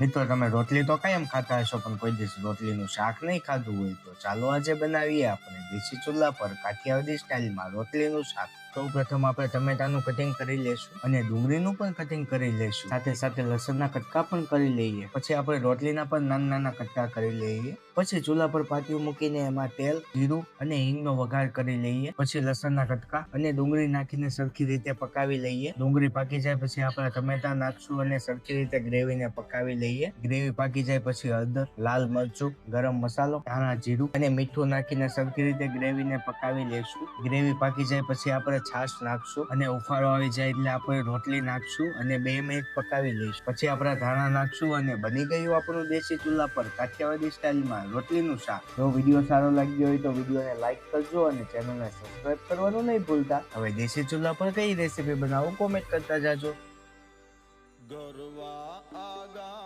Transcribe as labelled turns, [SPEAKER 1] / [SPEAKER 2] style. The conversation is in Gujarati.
[SPEAKER 1] મિત્રો, તમે રોટલી તો કાયમ ખાતા હશો, પણ કોઈ દિવસ રોટલીનું શાક નહીં ખાધું હોય તો ચાલો આજે બનાવીએ આપણે દેશી ચૂલા પર કાઠિયાવાડી સ્ટાઇલમાં રોટલીનું શાક. સૌ પ્રથમ આપણે ટમેટાનું કટિંગ કરી લઈશું અને ડુંગળીનું પણ કટિંગ કરી લઈશું. સાથે સાથે લસણના કટકા પણ કરી લઈએ. પછી આપણે રોટલીના પણ નાના નાના કટકા કરી લઈએ. પછી ચૂલા પર પાટિયું મૂકીને એમાં તેલ, જીરું અને હિંગનો વઘાર કરી લઈએ. પછી લસણના કટકા અને ડુંગળી નાખીને સરખી રીતે પકાવી લઈએ. ડુંગળી પાકી જાય પછી આપણે ટમેટા નાખશું અને સરખી રીતે ગ્રેવીને પકાવી લઈએ. ગ્રેવી પાકી જાય પછી હળદર, લાલ મરચું, ગરમ મસાલો, ધાણા, જીરું અને મીઠું નાખીને સરખી રીતે ગ્રેવીને પકાવી લેશું ગ્રેવી પાકી જાય પછી આપણે છાશ નાખશું અને ઉફાળો આવી જાય એટલે આપણે રોટલી નાખશું અને બે મિનિટ પકાવી લઈશું. પછી આપણે ધાણા નાખશું અને બની ગયું આપણું દેશી ચૂલા પર કાઠિયાવાડી સ્ટાઇલમાં રોટલીનું શાક. જો વીડિયો સારો લાગ્યો હોય તો વિડીયોને લાઈક કરજો અને ચેનલને સબસ્ક્રાઈબ કરવાનું નહીં ભૂલતા. હવે દેશી ચૂલા પર કઈ રેસીપી બનાવો કોમેન્ટ કરતા જાજો.
[SPEAKER 2] ગરવા આગામ